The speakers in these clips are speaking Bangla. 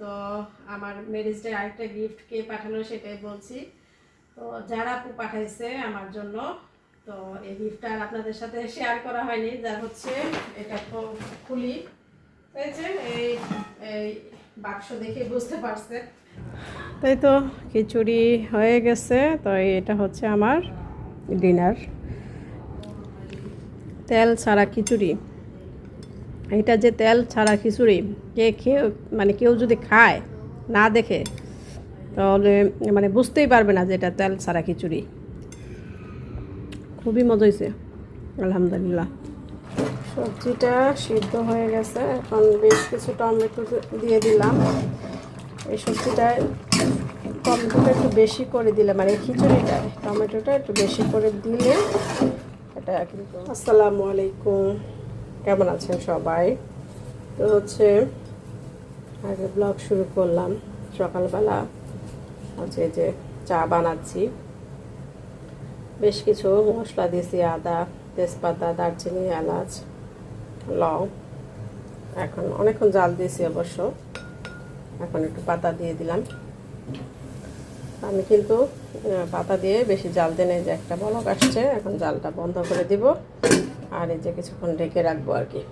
তো আমার ম্যারেজ ডে আরেকটা গিফট কে পাঠালো সেটাই বলছি। তো যারা আপু পাঠাইছে আমার জন্য, তো এই গিফটটা আর আপনাদের সাথে শেয়ার করা হয়নি, যার হচ্ছে এটা তো খুলি। হয়েছে এই এই বাক্স দেখে বুঝতে পারছে। তাই তো খিচুড়ি হয়ে গেছে, তো এটা হচ্ছে আমার ডিনার তেল ছাড়া খিচুড়ি। এটা যে তেল ছাড়া খিচুড়ি কে খেয়ে মানে কেউ যদি খায় না দেখে তাহলে মানে বুঝতেই পারবে না যে এটা তেল ছাড়া খিচুড়ি। খুবই মজা হয়েছে আলহামদুলিল্লাহ। সবজিটা সিদ্ধ হয়ে গেছে এখন বেশ কিছু টমেটো দিয়ে দিলাম। এই সবজিটায় টমেটোটা একটু বেশি করে দিলে মানে খিচুড়িটায় টমেটোটা একটু বেশি করে দিলে এটা কিন্তু আসসালামু আলাইকুম। কেমন আছেন সবাই? তো হচ্ছে আগে ব্লগ শুরু করলাম সকালবেলা। হচ্ছে যে চা বানাচ্ছি। বেশ কিছু মশলা দিয়েছি, আদা, তেজপাতা, দারচিনি, এলাচ, লং। এখন অনেকক্ষণ জাল দিয়েছি অবশ্য। এখন একটু পাতা দিয়ে দিলাম। আমি কিন্তু পাতা দিয়ে বেশি জাল দিয়ে নেই, যে একটা বলক আসছে, এখন জালটা বন্ধ করে দিব। আর এই যে কিছুক্ষণ ঢেকে রাখব আর কি।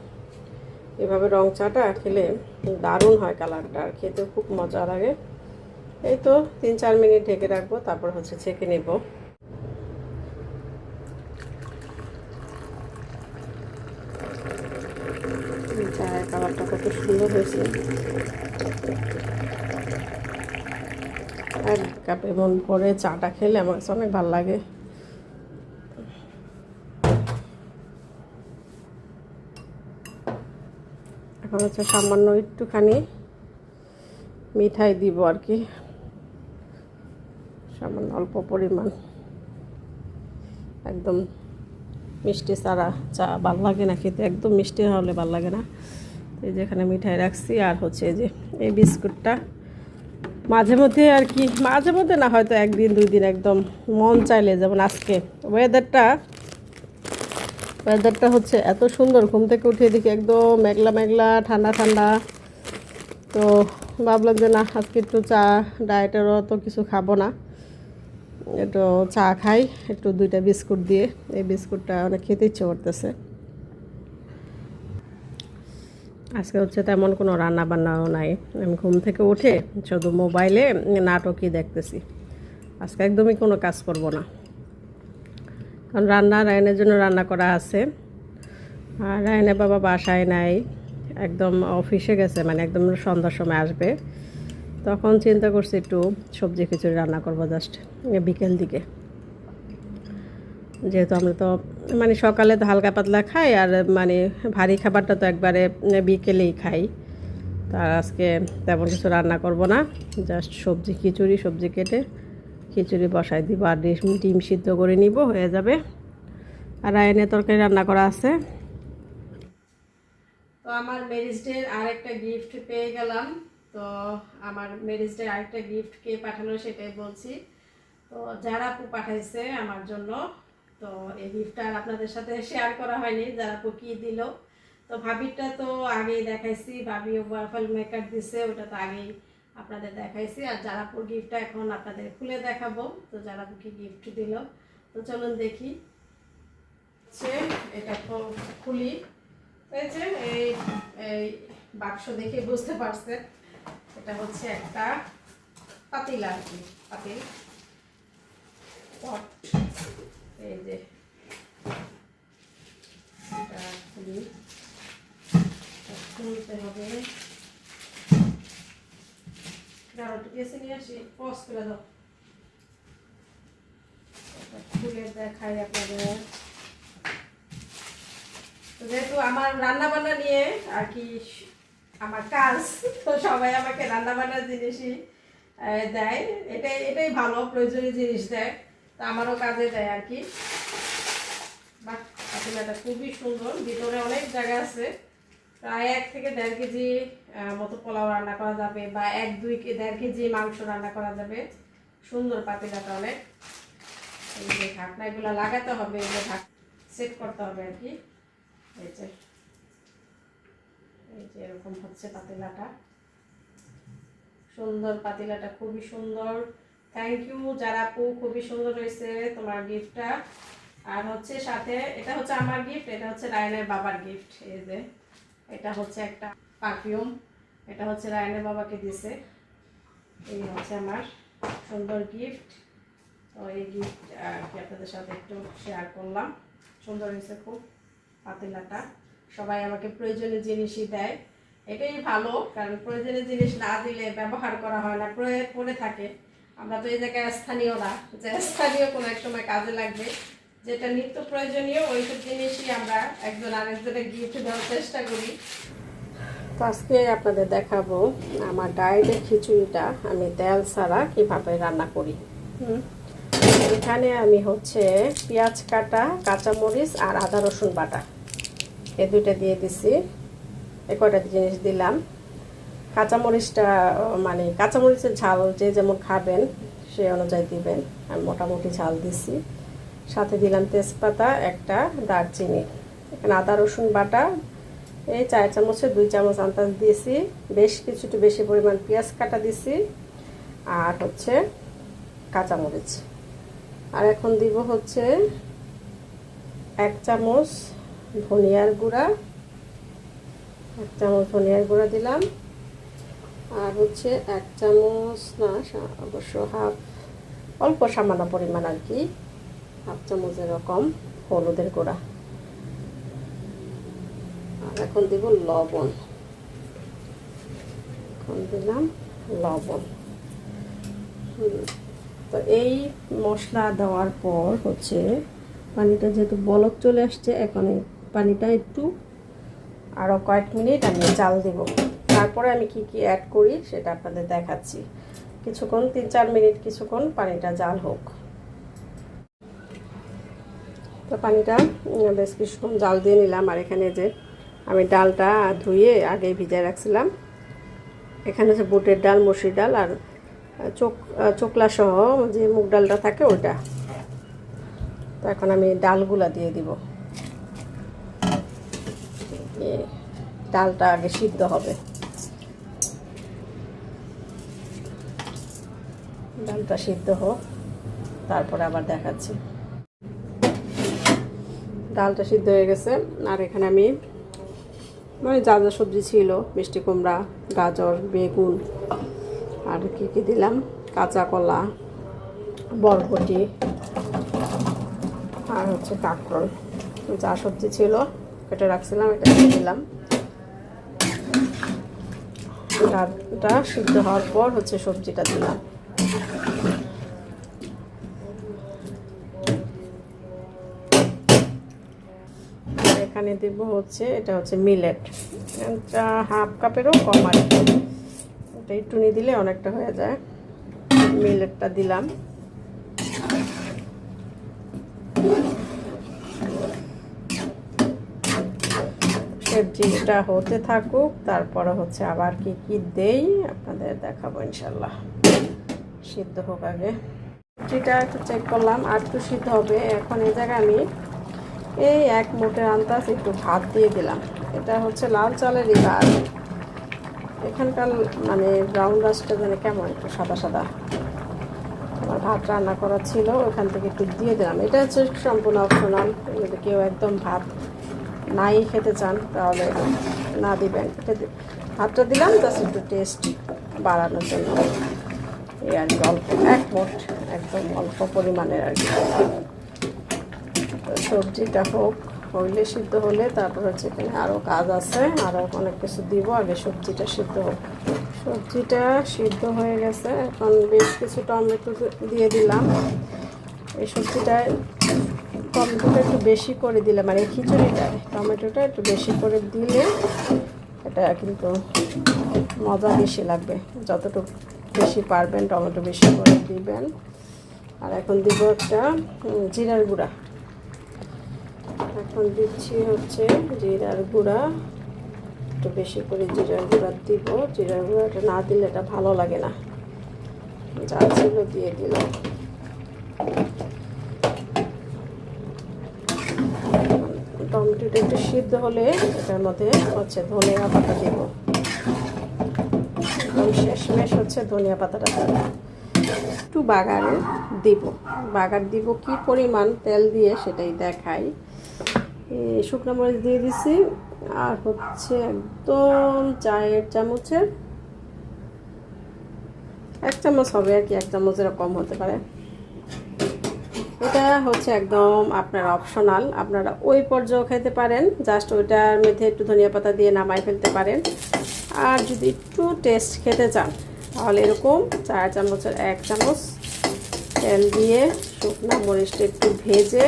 এভাবে রং চাটা খেলে দারুণ হয় কালারটা আর খেতে খুব মজা লাগে। এই তো তিন চার মিনিট ঢেকে রাখব, তারপর হচ্ছে ছেঁকে নেব। চায়ের কালারটা কত সুন্দর হয়েছে। এক কাপ এমন করে চাটা খেলে আমার অনেক ভালো লাগে। এখন হচ্ছে সামান্য একটুখানি মিঠাই দিব আর কি। সামান্য অল্প পরিমাণ। একদম মিষ্টি ছাড়া চা ভালো লাগে না খেতে, একদম মিষ্টি হলে ভালো লাগে না। এই যে এখানে মিঠাই রাখছি, আর হচ্ছে এই যে এই বিস্কুটটা। মাঝে মধ্যে আর কি, মাঝে মধ্যে না, হয়তো একদিন, দুই দিন একদম মন চাইলে, যেমন আজকে ওয়েদারটা ওয়েদারটা হচ্ছে এত সুন্দর। ঘুম থেকে উঠে দেখি একদম মেঘলা মেঘলা, ঠান্ডা ঠান্ডা। তো ভাবলাম যে না, আজকে একটু চা, ডায়েটেরও তো কিছু খাব না। একটু চা খাই, একটু দুইটা বিস্কুট দিয়ে। এই বিস্কুটটা অনেক খেতে ইচ্ছে করতেছে। আজকে হচ্ছে তেমন কোনো রান্না বান্নাও নাই। আমি ঘুম থেকে উঠে শুধু মোবাইলে নাটকই দেখতেছি। আজকে একদমই কোনো কাজ করব না। কারণ রান্না রায়নের জন্য রান্না করা আছে। আর রায়নের বাবা বাসায় নাই। একদম অফিসে গেছে মানে একদম সন্ধ্যার সময় আসবে। তখন চিন্তা করছি একটু সবজি খিচুড়ি রান্না করব জাস্ট বিকেল দিকে। যেহেতু আমরা তো মানে সকালে তো হালকা পাতলা খাই, আর মানে ভারী খাবারটা তো একবারে বিকেলেই খাই। তার আজকে তেমন কিছু রান্না করব না জাস্ট সবজি খিচুড়ি, সবজি কেটে খিচুড়ি বসাই দিব আর ডিম ডিম সিদ্ধ করে নিব, হয়ে যাবে। আর আয়নে তরকারি রান্না করা আছে। তো আমার ম্যারেজ ডের আরেকটা গিফট পেয়ে গেলাম। তো আমার ম্যারেজ আরেকটা গিফট কে পাঠালো সেটাই বলছি। তো যারা আপু পাঠাইছে আমার জন্য, তো এই গিফটটা আর আপনাদের সাথে শেয়ার করা হয়নি, যারা আপু কি দিল। তো ভাবিটা তো আগেই দেখাইছি ভাবি ওয়াফল মেকার দিছে, ওটা তো আগেই আপনাদের দেখাইছি, আর যারা আপুর গিফটটা এখন আপনাদের খুলে দেখাবো। তো আপু গিফট দিল। তো চলুন দেখি। হচ্ছে এটা খুলি। হয়েছে, এই এই বাক্স দেখে বুঝতে পারছে। এটা হচ্ছে একটা পাতিল আর কি, পাতিল। এই যে। এটা খুলি। খুলতে হবে। যেহেতু আমার রান্না বান্না নিয়ে আর কি আমার কাজ তো সবাই আমাকে রান্না বান্নার জিনিসই দেয়। এটাই এটাই ভালো, প্রয়োজনীয় জিনিস দেয়। তো আমারও কাজে দেয় আর কি। বাহ পাতিলাটা খুবই সুন্দর। ভিতরে অনেক জায়গা আছে। প্রায় এক থেকে দেড় কেজি মতো পোলাও রান্না করা যাবে বা এক, দুই দেড় কেজি মাংস রান্না করা যাবে। সুন্দর পাতিলাটা অনেক এই যে ঢাকনাগুলো লাগাতে হবে, এগুলো ঢাক, সেট করতে হবে আর কি। এই যে এই যে এরকম হচ্ছে পাতিলাটা। সুন্দর পাতিলাটা, খুবই সুন্দর। থ্যাংক ইউ যারা আপু, খুবই সুন্দর হয়েছে তোমার গিফটটা আর হচ্ছে সাথে, এটা হচ্ছে আমার গিফট এটা হচ্ছে রায়নের বাবার গিফট এই যে। এটা হচ্ছে একটা পারফিউম এটা হচ্ছে রায়নের বাবাকে দিছে। এই হচ্ছে আমার সুন্দর গিফট তো এই গিফট কি আপনাদের সাথে একটু শেয়ার করলাম। সুন্দর হয়েছে খুব পাতিলাটা। সবাই আমাকে প্রয়োজনীয় জিনিসই দেয়। এটাই ভালো, কারণ প্রয়োজনীয় জিনিস না দিলে ব্যবহার করা হয় না পড়ে থাকে। আমরা তো এই জায়গায় স্থানীয় না, যে স্থানীয় কোনো এক সময় কাজে লাগবে। যেটা নিত্য প্রয়োজনীয়, ওইসব জিনিসই আমরা একজন আরেকজনের গিফট দেওয়ার চেষ্টা করি। তো আজকে আপনাদের দেখাবো আমার ডায়েটের খিচুড়িটা, আমি তেল ছাড়া কীভাবে রান্না করি। এখানে আমি হচ্ছে পেঁয়াজ কাটা, কাঁচামরিচ আর আদা রসুন বাটা। এ দুইটা দিয়ে দিছি। এ কয়টা জিনিস দিলাম। কাঁচামরিচটা মানে কাঁচামরিচের ঝাল যে যেমন খাবেন, সে অনুযায়ী দিবেন। আমি মোটামুটি ঝাল দিছি। সাথে দিলাম তেজপাতা, একটা দারচিনি। এখানে আদা, রসুন বাটা, এই চার চামচে দুই চামচ আন্দাজ দিয়েছি। বেশ কিছুটা বেশি পরিমাণ পেঁয়াজ কাটা দিছি আর হচ্ছে কাঁচামরিচ। আর এখন দিব হচ্ছে এক চামচ ধনিয়ার গুঁড়া। এক চামচ ধনিয়ার গুঁড়া দিলাম। আর হচ্ছে এক চামচ, না অবশ্য হাফ, অল্প সামান্য পরিমাণ আর কি। হাফ চামচ এরকম হলুদের গুঁড়া। আর এখন দিব লবণ। এখন দিলাম লবণ। তো এই মশলা দেওয়ার পর হচ্ছে পানিটা যেহেতু বলক চলে আসছে, এখন পানিটা একটু আরও কয়েক মিনিট আমি চাল দেব। তারপরে আমি কি কি অ্যাড করি সেটা আপনাদের দেখাচ্ছি। কিছুক্ষণ, তিন চার মিনিট কিছুক্ষণ পানিটা জাল হোক। তো পানিটা বেশ কিছুক্ষণ জাল দিয়ে নিলাম। আর এখানে যে আমি ডালটা ধুয়ে আগে ভিজায় রাখছিলাম। এখানে যে বুটের ডাল, মসুর ডাল আর চোখ চোকলা সহ যে মুগ ডালটা থাকে ওইটা। তো এখন আমি ডালগুলা দিয়ে দিব। ডালটা আগে সিদ্ধ হবে। ডালটা সিদ্ধ হোক, তারপরে আবার দেখাচ্ছি। ডালটা সিদ্ধ হয়ে গেছে। আর এখানে আমি মানে যা যা সবজি ছিল, মিষ্টি কুমড়া, গাজর, বেগুন, আর কি কি দিলাম? কাঁচা কলা, বরবটি, আর হচ্ছে কাঁকরোল। যা সবজি ছিল, কেটে রাখছিলাম, এটা দিয়ে দিলাম। ডালটা সিদ্ধ হওয়ার পর হচ্ছে সবজিটা দিলাম। এখানে দেবো হচ্ছে, এটা হচ্ছে মিলেট এটা হাফ কাপেরও কম আর এটা নিয়ে দিলে অনেকটা হয়ে যায়। মিলেটটা দিলাম। সবজিটা হতে থাকুক, তারপরে হচ্ছে আবার কি কি দেই, আপনাদের দেখাবো ইনশাল্লাহ সিদ্ধ হোক আগে। সবজিটা একটু চেক করলাম, আর একটু সিদ্ধ হবে। এখন এই জায়গায় আমি এই এক মোটের আন্দাজ একটু ভাত দিয়ে দিলাম। এটা হচ্ছে লাল চালেরই ভাত এখানকার মানে ব্রাউন রাইসটা যেন কেমন, একটু সাদা সাদা। আমার ভাত রান্না করা ছিল, ওখান থেকে একটু দিয়ে দিলাম। এটা হচ্ছে সম্পূর্ণ অপশনাল যদি কেউ একদম ভাত নাই খেতে চান, তাহলে না দিবেন। ভাতটা দিলাম জাস্ট একটু টেস্ট বাড়ানোর জন্য। এই আর কি, অল্প, এক মোট একদম অল্প পরিমাণের আর কি। তো সবজিটা হোক হইলে সিদ্ধ হলে তারপর হচ্ছে এখানে আরও কাজ আছে আরও অনেক কিছু দিব, আগে সবজিটা সিদ্ধ হোক। সবজিটা সিদ্ধ হয়ে গেছে, এখন বেশ কিছু টমেটো দিয়ে দিলাম। এই সবজিটায় টমেটোটা একটু বেশি করে দিলে মানে এই খিচুড়িটায় টমেটোটা একটু বেশি করে দিলে এটা কিন্তু মজা বেশি লাগবে। যতটুকু বেশি পারবেন, টমেটো বেশি করে দিবেন। আর এখন দিব একটা জিরার গুঁড়া। এখন দিচ্ছি হচ্ছে জিরার গুঁড়া। একটু বেশি করে জিরার গুঁড়া দিব। জিরার গুঁড়াটা না দিলে এটা ভালো লাগে না। যা ছিল দিয়ে দিলাম। টমেটোটা একটু সিদ্ধ হলে এটার মধ্যে হচ্ছে ধনিয়া পাতা দেব। এখন শেষমেশ হচ্ছে ধনিয়া পাতাটা একটু বাগারে দিব। বাগার দিব কি পরিমাণ? তেল দিয়ে সেটাই দেখাই। শুকনো মরিচ দিয়ে দিছি, আর হচ্ছে একদম চায়ের চামচের এক চামচ হবে আর কি, এক চামচের কম হতে পারে। এটা হচ্ছে একদম আপনার অপশনাল আপনারা ওই পর্যায়েও খেতে পারেন জাস্ট ওইটার মধ্যে একটু ধনিয়া পাতা দিয়ে নামাই ফেলতে পারেন। আর যদি একটু টেস্ট খেতে চান, তাহলে এরকম চার চামচের এক চামচ তেল দিয়ে শুকনো মরিচটা একটু ভেজে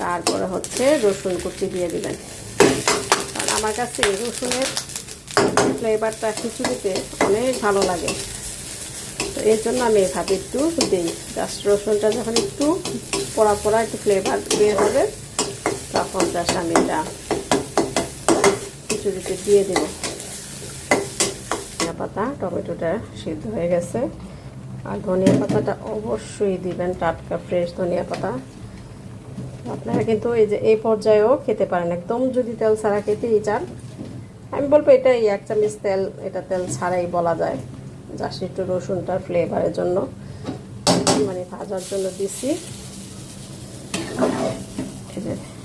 তারপরে হচ্ছে রসুন কুচি দিয়ে দেবেন। আর আমার কাছে রসুনের ফ্লেভারটা খিচুড়িতে অনেক ভালো লাগে। তো এর জন্য আমি এভাবে একটু দিই। জাস্ট রসুনটা যখন একটু পোড়া পোড়া একটু ফ্লেভার বের হবে, তখন জাস্ট আমি এটা খিচুড়িতে দিয়ে দেবো। পাতা, টমেটোটা সিদ্ধ হয়ে গেছে। আর ধনিয়া পাতাটা অবশ্যই দিবেন টাটকা ফ্রেশ ধনিয়া পাতা। আপনারা কিন্তু এই যে এই পর্যায়েও খেতে পারেন। একদম যদি তেল ছাড়া খেতেই চান, আমি বলব এটা এই এক চামচ তেল, এটা তেল ছাড়াই বলা যায়। জাস্ট একটু রসুনটার ফ্লেভারের জন্য মানে ভাজার জন্য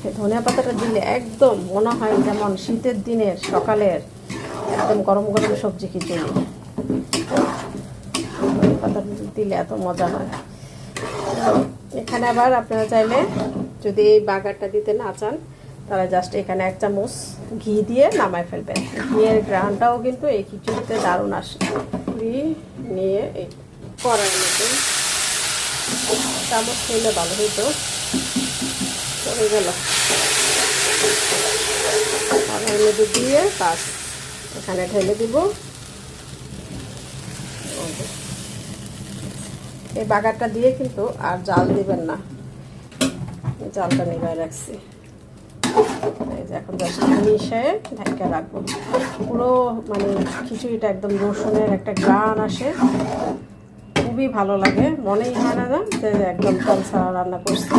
এই ধনিয়া পাতাটা দিলে একদম মনে হয় যেমন শীতের দিনের সকালের একদম গরম গরম সবজি ধনিয়া পাতা দিলে এত মজা হয়। এখানে আবার আপনারা চাইলে যদি এই বাগারটা দিতে না চান, তাহলে জাস্ট এখানে এক চামচ ঘি দিয়ে নামায় ফেলবেন। ঘিয়ের গ্রানটাও কিন্তু এই খিচুড়িতে দারুণ আসে। ঘি নিয়ে এই করার মতন চামচ খেলে ভালো হতো চলে গেল। কড়াইয়ের মধ্যে দিয়ে বাস, এখানে ঢেলে দিব। এই বাগারটা দিয়ে কিন্তু আর জাল দিবেন না। জালটা নিভায় রাখছি। এখন জাস্ট মিশিয়ে ঢাকা রাখব। পুরো মানে খিচুড়িটা একদম রসুনের একটা গ্রান আসে। খুবই ভালো লাগে। মনেই হয় না যে একদম তেল ছাড়া রান্না করছি।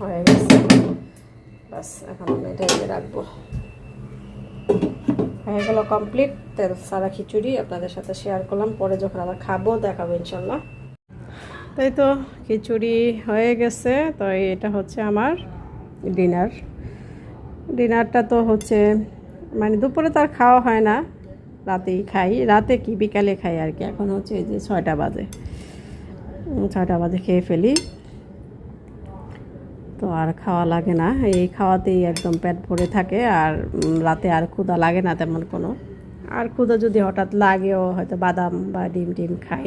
হয়ে গেছে। বাস, এখন এটা রাখব। হয়ে গেল কমপ্লিট তেল সারা খিচুড়ি আপনাদের সাথে শেয়ার করলাম। পরে যখন আবার খাব, দেখাবো ইনশাল্লাহ। তাই তো, খিচুড়ি হয়ে গেছে। তো এটা হচ্ছে আমার ডিনার ডিনারটা তো হচ্ছে মানে দুপুরে তো আর খাওয়া হয় না। রাতেই খাই। রাতে কি? বিকালে খাই আর কি। এখন হচ্ছে এই যে ছয়টা বাজে। ছয়টা বাজে খেয়ে ফেলি। তো আর খাওয়া লাগে না। এই খাওয়াতেই একদম পেট ভরে থাকে আর রাতে আর ক্ষুদা লাগে না তেমন কোনো। আর ক্ষুধা যদি হঠাৎ লাগেও, হয়তো বাদাম বা ডিম টিম খাই।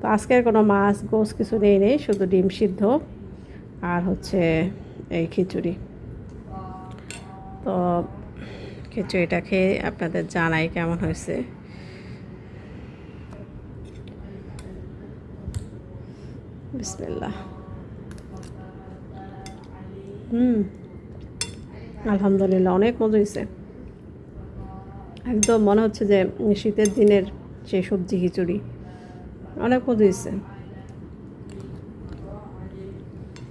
তো আজকের কোনো মাছ গোস কিছু নেই নেই, শুধু ডিম সিদ্ধ আর হচ্ছে এই খিচুড়ি। তো খিচুড়িটা খেয়ে আপনাদের জানাই কেমন হয়েছে। বিসমিল্লাহ। হুম। আলহামদুলিল্লাহ, অনেক মজা হয়েছে। একদম মনে হচ্ছে যে শীতের দিনের সেই সবজি খিচুড়ি, অনেক মজা হয়েছে।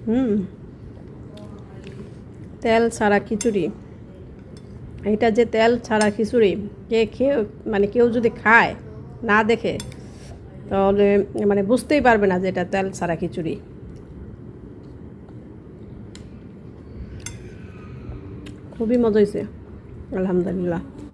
হুম। তেল ছাড়া খিচুড়ি, এটা যে তেল ছাড়া খিচুড়ি, কে খেয়ে মানে কেউ যদি খায়, না দেখে, তাহলে মানে বুঝতেই পারবে না যে এটা তেল ছাড়া খিচুড়ি। খুবই মজা হয়েছে আলহামদুলিল্লাহ।